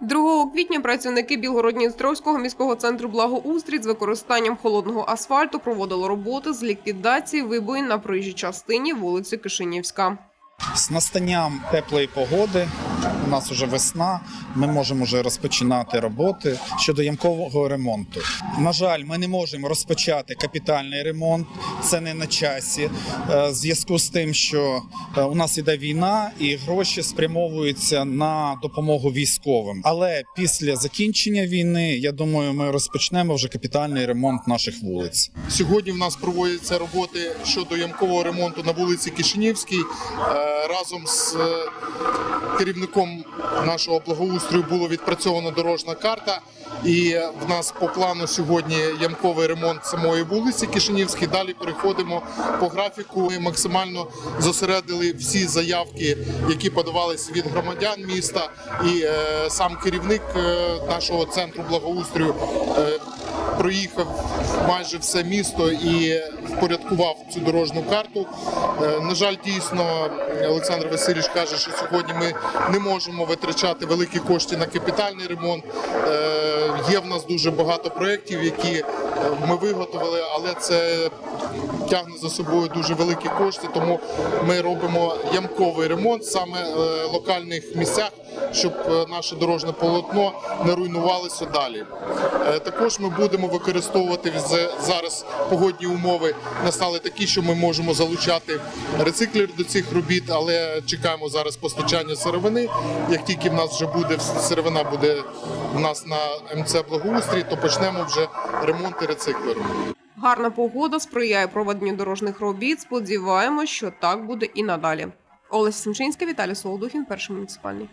2 квітня працівники Білгородністровського міського центру благоустрій з використанням холодного асфальту проводили роботи з ліквідації вибоїн на проїжджій частині вулиці Кишинівська. З настанням теплої погоди у нас вже весна. Ми можемо вже розпочинати роботи щодо ямкового ремонту. На жаль, ми не можемо розпочати капітальний ремонт. Це не на часі. е, В зв'язку з тим, що е, у нас іде війна, і гроші спрямовуються на допомогу військовим. Але після закінчення війни, я думаю, ми розпочнемо вже капітальний ремонт наших вулиць. Сьогодні в нас проводяться роботи щодо ямкового ремонту на вулиці Кишинівській. Е, Разом з е, керівником нашого благоустрою було відпрацьована дорожна карта. І в нас по плану сьогодні ямковий ремонт самої вулиці Кишинівській. Далі переходимо по графіку. Ми максимально зосередили всі заявки, які подавалися від громадян міста, і е, сам керівник е, нашого центру благоустрою. е, проїхав майже все місто і впорядкував цю дорожню карту. Е, На жаль, дійсно Олександр Васильович каже, що сьогодні ми не можемо витрачати великі кошти на капітальний ремонт. Е, Є в нас дуже багато проєктів, які е, ми виготовили, але це тягне за собою дуже великі кошти. Тому ми робимо ямковий ремонт саме в локальних місцях, щоб е, наше дорожне полотно не руйнувалося далі. Е, Також ми будемо використовувати зараз погодні умови настали такі, що ми можемо залучати рециклер до цих робіт, але чекаємо зараз постачання сировини. Як тільки в нас вже буде сировина буде в нас на МЦ Благоустрій, то почнемо вже ремонти рециклеру. Гарна погода сприяє проведенню дорожніх робіт. Сподіваємось, що так буде і надалі. Олеся Семчинська, Віталій Солодухін, перший муніципальний.